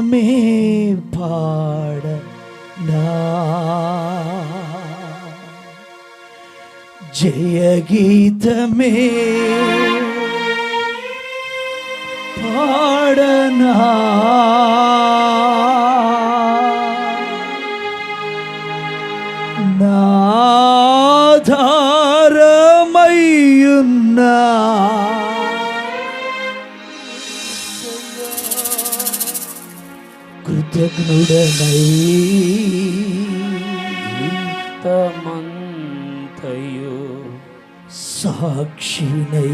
గీతమే పాడనా జయ గీతమే పాడనా నాధారమయ్యున్నా కృతజ్ఞుడనై ఇంతమంతయు సాక్షినై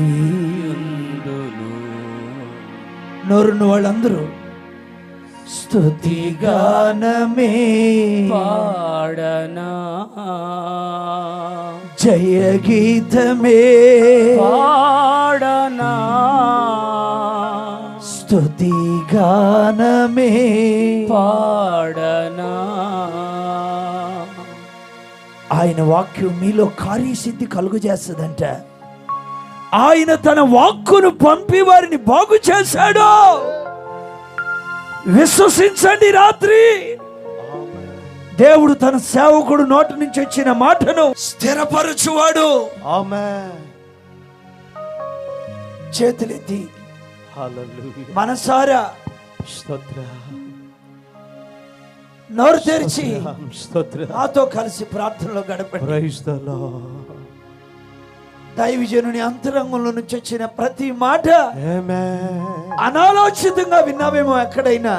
నోరున్న వాళ్ళందరూ స్తుతిగానమే పాడనా జయ గీతమే పాడనా స్తుతిగానమే పాడనా? ఆయన వాక్యం మీలో కార్యసిద్ధి కలుగు చేస్తుందంట ఆయన తన వాక్కును పంపి వారిని బాగు చేశాడు. విశ్వసించండి రాత్రి. దేవుడు తన సేవకుడు నోటి నుంచి వచ్చిన మాటను స్థిరపరచువాడు. చేతులెత్తి హల్లెలూయా మనసారా స్తోత్ర. నోరు తెరిచి స్తోత్ర నాతో కలిసి ప్రార్థనలో గడపండి. దైవజనుని అంతరంగంలో నుంచి వచ్చిన ప్రతి మాట అనాలోచితంగా విన్నామేమో ఎక్కడైనా?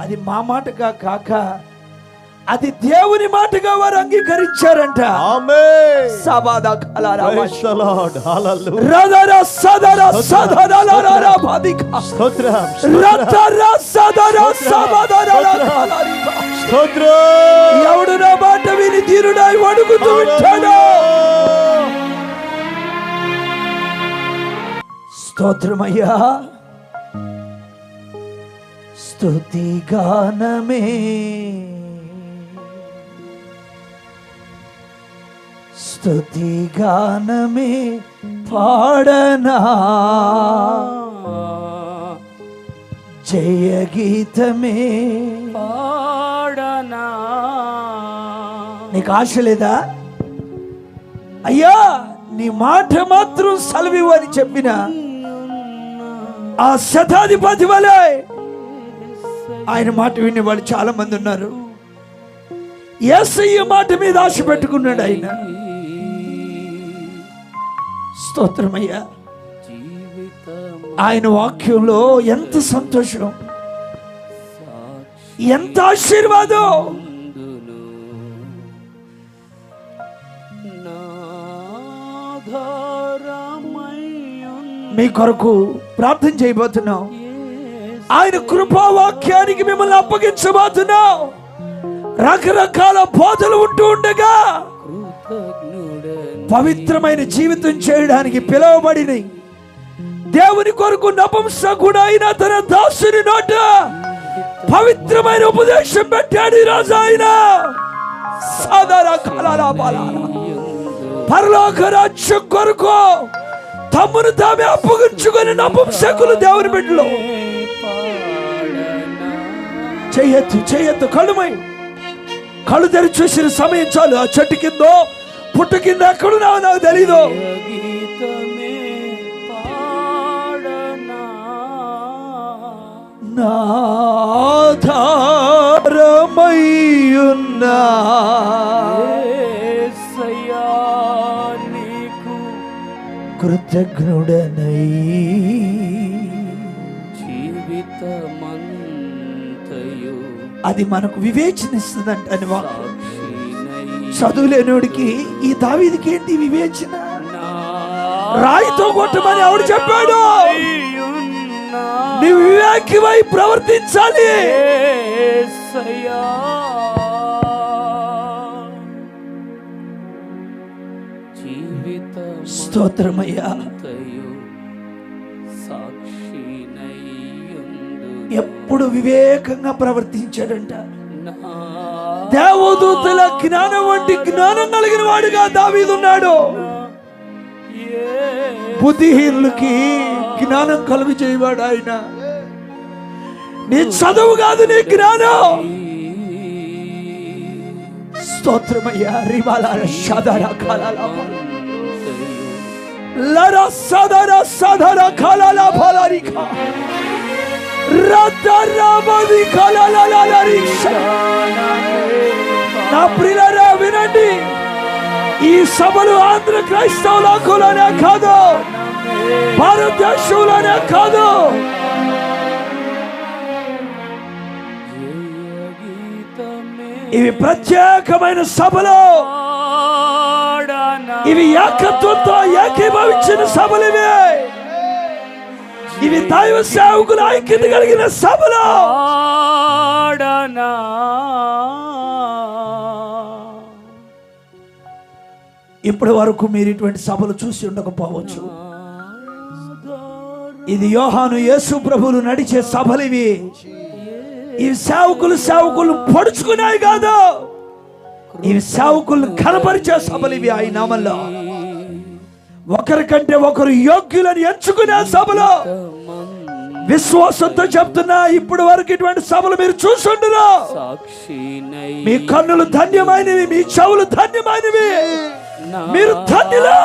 అది మా మాటగా కాక అది దేవుని మాటగా వారు అంగీకరించారంట. ఎవడు నా మాట విని తీరుడై వణుకుతూ ఉంటాడో? స్తోత్రమయ్యా. స్తుతి గానమే స్తుతి గానమే పాడనా? జయ గీతమే పాడనా? నీకు ఆశ లేదా? అయ్యా నీ మాట మాత్రం సెలవివ్వు అని చెప్పిన ఆ శతాధిపతి వలె ఆయన మాట వినే వాళ్ళు చాలా మంది ఉన్నారు. ఏసయ్య మాట మీద ఆశ పెట్టుకున్నాడు ఆయన. స్తోత్రమయ్యా. ఆయన వాక్యంలో ఎంత సంతోషం. ఎంత ఆశీర్వాదం. మీ కొరకు ప్రార్థన చేయబోతున్నాం. ఆయన కృపావాక్యానికి మిమ్మల్ని అప్పగించబోతున్నాం. రకరకాల బోధలు ఉంటూ ఉండగా పవిత్రమైన జీవితం చేయడానికి పిలువబడిన. దేవుని కొరకు నపంసకుడు అయిన తన దాసుని నోట పవిత్రమైన ఉపదేశం పెట్టాడు రాజు ఆయన సాధారణ పరలోక రాజ్యం కొరకు తమ్మును తామే అప్పగించుకొని నపంసకులు దేవుని బిడ్డలు. పాడనా చేయొద్దు చేయొద్దు కళ్ళుమై కళ్ళు తెరిచి చూసిన సమయం చాలు. ఆ చెట్టు కిందో పుట్ట కింద ఎక్కడున్నావో నాకు తెలీదు. నాధారమయ్యున్నా నీకు కృతజ్ఞుడనై. జీవితమంతయు అది మనకు వివేచనిస్తుందంట అని వాక్యం. సాక్షినై చదువులేనోడికి ఈ దావీదికి ఏంటి వివేచన? రాయితో కొట్టమని ఆవిడ చెప్పాడు. అయ్యున్నా నీ వివేకివై ప్రవర్తించాలి. స్తోత్రమయ్యా. ఎప్పుడు వివేకంగా ప్రవర్తించాడంట. దేవదూతల జ్ఞానం వంటి జ్ఞానం కలిగిన వాడుగా దావీదున్నాడు బుద్ధిహీనులకి జ్ఞానం కలుగు చేయవాడు ఆయన. నీ చదువు కాదు నీ జ్ఞానం. స్తోత్రమయ్యా రివాల షదర కలల లర సదర సదర కలల ఫలరిక నా ప్రియులరా వినండి. ఈ సభలు ఆంధ్ర క్రైస్తవులకులోనే కాదు భారతదేశంలోనే కాదు. ఇవి ప్రత్యేకమైన సభలు. ఇవి ఏకత్వంతో ఏకీభవించిన సభలు ఇవి. ఇవి దైవ సేవకుల ఐక్యత కలిగిన సభలు. ఇప్పటి వరకు మీరు ఇటువంటి సభలు చూసి ఉండకపోవచ్చు. ఇది యోహాను యేసు ప్రభులు నడిచే సభలు ఇవి. ఈ సేవకులు సేవకులు పొడుచుకున్నాయి కాదు. ఇవి సేవకులు కనపరిచే సభలు ఇవి ఆయన నామంలో. ఒకరికంటే ఒకరు యోగ్యులని ఎంచుకునే సభలు విశ్వాసంతో చెప్తున్నా ఇప్పటి వరకు ఇటువంటి సభలు మీరు చూసుండరు. మీ కన్నులు ధన్యమైనవి మీ చెవులు ధన్యమైనవి. మీరు ధన్యులు.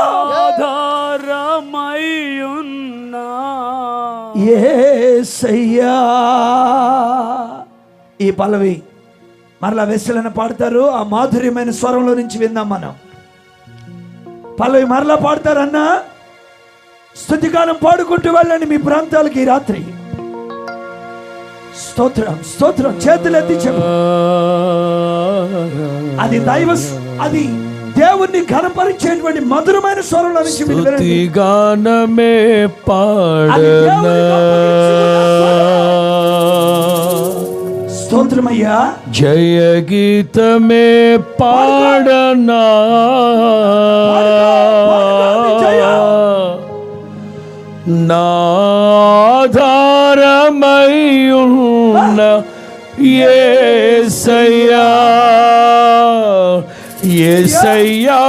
ఈ పల్లవి మరలా వెస్సలను పాడతారు. ఆ మాధుర్యమైన స్వరంలో నుంచి విందాం మనం. పల్లవి మరలా పాడతారన్నా? స్థుతిగానం పాడుకుంటూ వెళ్ళండి మీ ప్రాంతాలకి ఈ రాత్రి. స్తోత్రం స్తోత్రం చేతులెత్తి చెప్పు. అది దైవ అది దేవుణ్ణి ఘనపరిచేటువంటి మధురమైన స్వరంలో నుంచి మీరు వినండి. స్తోత్రమయ్యా. జయ గీతమే పాడనా? నాధారమయ్యున్న ఏసయ్యా ఏసయ్యా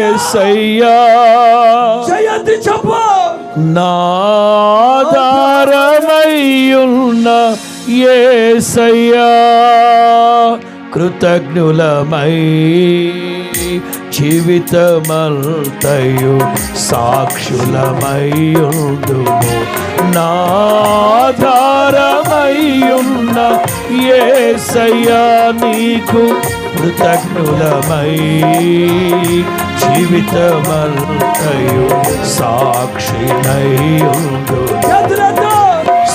ఏసయ్యా. జయంతి చెప్పు. నాధారమయ్యున్న ఏసయ్యా కృతజ్ఞులమై జీవితమల్తయు సాక్షులమయ్యుందుము నాధారమయ్యున్న ఏసయ్యా నీకు కృతజ్ఞులమై జీవితమల్తయు సాక్షినయ్యుందు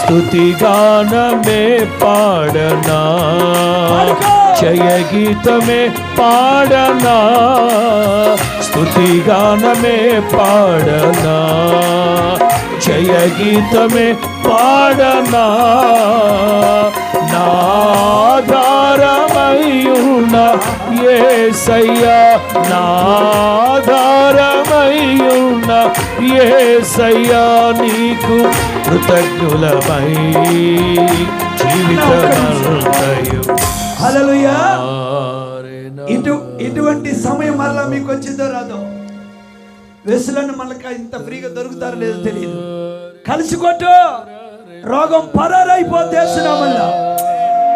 స్తుతిగానమే పాడనా? జయ గీతమే పాడనా? స్తుతిగానమే పాడనా? జయ గీతమే పాడనా? నాధారమయ్యున్న ఏసయ్యా నాధారమయ్యున్న ఏసయ్యా నీకు కృతజ్ఞులమై జీవితమంతయు హల్లెలూయా. ఇటు ఇటువంటి సమయం మరలా మీకు వచ్చిందో రాదో? వెసులను మనక ఇంత ఫ్రీగా దొరుకుతారో లేదో తెలియదు. కలిసి కొట్టు రోగం పరారైపోతే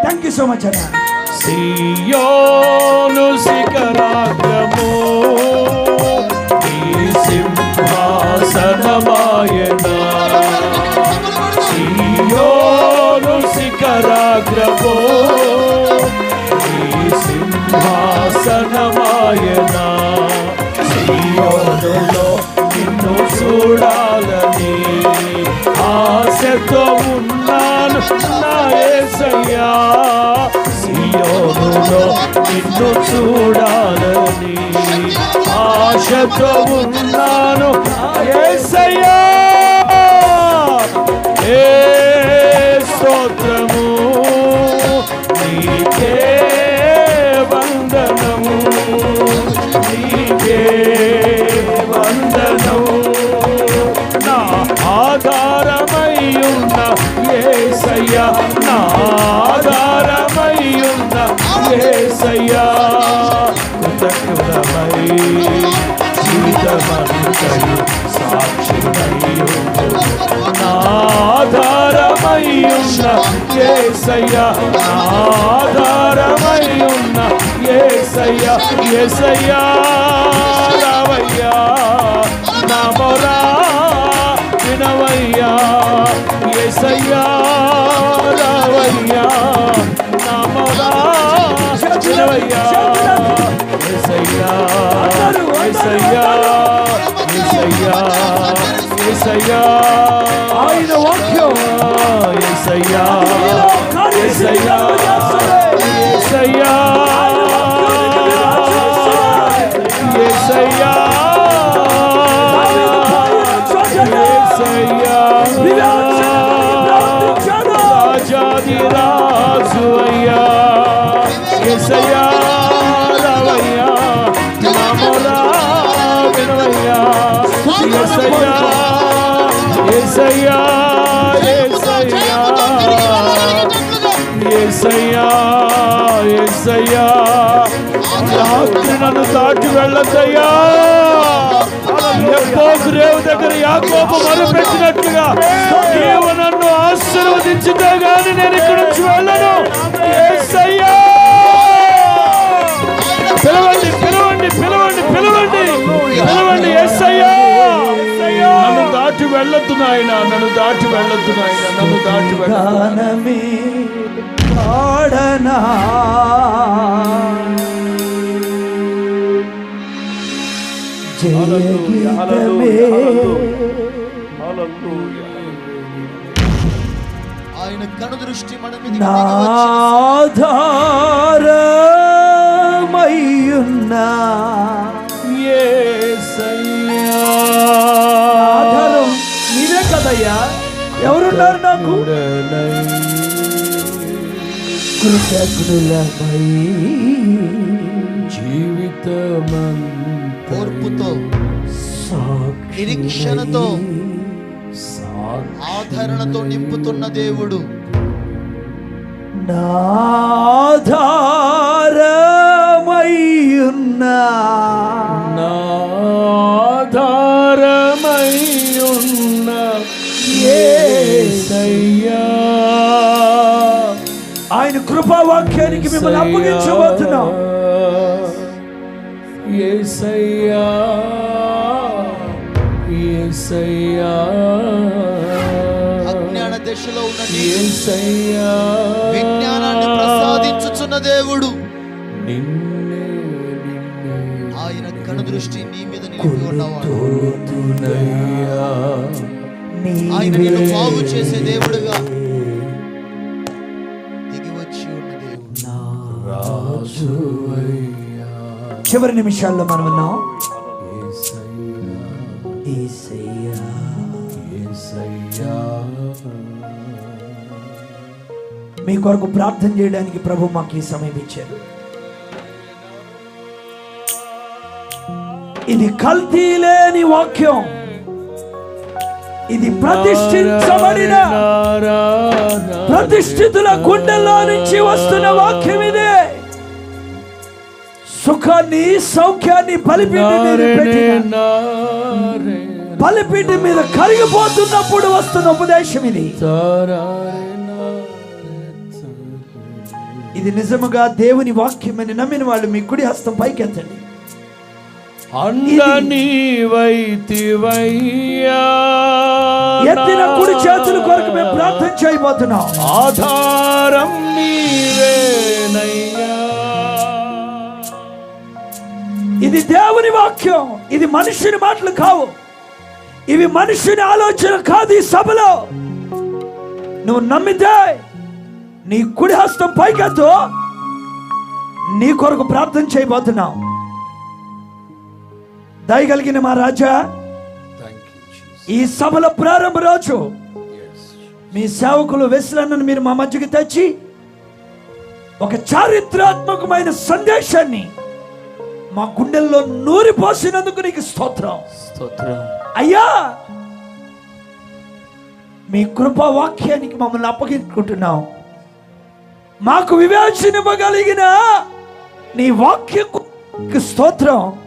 థ్యాంక్ యూ సో మచ్ అన్న. సింహాసనమాయన సియోనులో నిన్ను చూడాలని ఆశతో ఉన్నాను నా యేసయ్యా నిన్ను చూడాలని ఆశతో ఉన్నాను ఏసయ్యా నా ఏసయ్యా. కృతజ్ఞులమై జీవితమంతయు సాక్షిమయ్యుండు నా ఏసయ్యా ఏసయ్యా ఏసయ్యా. రావయ్యా నా మొరా వినవయ్యా. ఏసయ్యా ఏసయ్యా. ఏసయ్యా ఏసయ్యా. రాత్రి నన్ను దాటి వెళ్ళద్దయ్యా. ఎప్పోకు రేవు దగ్గర యాకోబు మొదలుపెట్టినట్టుగా నీవు నన్ను ఆశీర్వదించితే గాని నేను ఇక్కడ నుంచి వెళ్ళను. వెళ్ళొద్దు నాయన నన్ను దాటి వెళ్ళొద్దు నాయన నన్ను దాటి వెళ్ళొద్దు. గానమే పాడనా ఆయన కను దృష్టి మన మీద దిగి వచ్చిన నాధారమయ్యున్నా కదయ్యా ఎవరున్నారు నాకు? కృతజ్ఞులమై జీవితమంతా ఓర్పుతో నిరీక్షణతో ఆదరణతో నింపుతున్న దేవుడు. నాధారమయ్యున్నా కృపావాక్యానికి మిమ్మల్ని అప్పగించబోతున్నాం. ఏసయ్యా ఏసయ్యా. అజ్ఞాన దశలో ఉన్న నీకు ఏసయ్యా. విజ్ఞానాన్ని ప్రసాదించుచున్న దేవుడు. నిన్నే నిన్నే ఆయన కను దృష్టి నీ మీద నిలిపి ఉన్నవాడు. ఆయన నిన్ను బాగు చేసే దేవుడుగా చివరి నిమిషాల్లో మనం ఉన్నాం మీ కొరకు ప్రార్థన చేయడానికి ప్రభు మాకు ఈ సమయం ఇచ్చారు. ఇది కల్తీ లేని వాక్యం. ఇది ప్రతిష్ఠించబడిన ప్రతిష్ఠితుల గుండెల్లో నుంచి వస్తున్న వాక్యం ఇదే. సుఖాన్ని సౌఖ్యాన్ని బలిపీఠం బలిపీఠం మీద కరిగిపోతున్నప్పుడు వస్తున్న ఉపదేశం ఇది. ఇది నిజముగా దేవుని వాక్యమని నమ్మిన వాళ్ళు మీ కుడి హస్తం పైకెత్తండి. ఎత్తిన కుడి చేతుల కొరకు మేము ప్రార్థన చేయబోతున్నాం. ఆధారం నీవేనయ్యా ఇది దేవుని వాక్యం. ఇది మనుషుని మాటలు కావు. ఇవి మనుషుని ఆలోచన కాదు ఈ సభలో. నువ్వు నమ్మితే నీ కుడి హస్తం పైకెత్తు. నీ కొరకు ప్రార్థన చేయబోతున్నాం. దయగలిగిన మా రాజా ఈ సభల ప్రారంభ రోజు మీ సేవకులు వెసులన్నను మీరు మా మధ్యకి తెచ్చి ఒక చారిత్రాత్మకమైన సందేశాన్ని మా గుండెల్లో నూరి పోసినందుకు నీకు స్తోత్రం. స్తోత్రం. అయ్యా మీ కృపా వాక్యానికి మమ్మల్ని అప్పగించుకుంటున్నాం. మాకు వివేచన ఇవ్వగలిగిన నీ వాక్యం స్తోత్రం.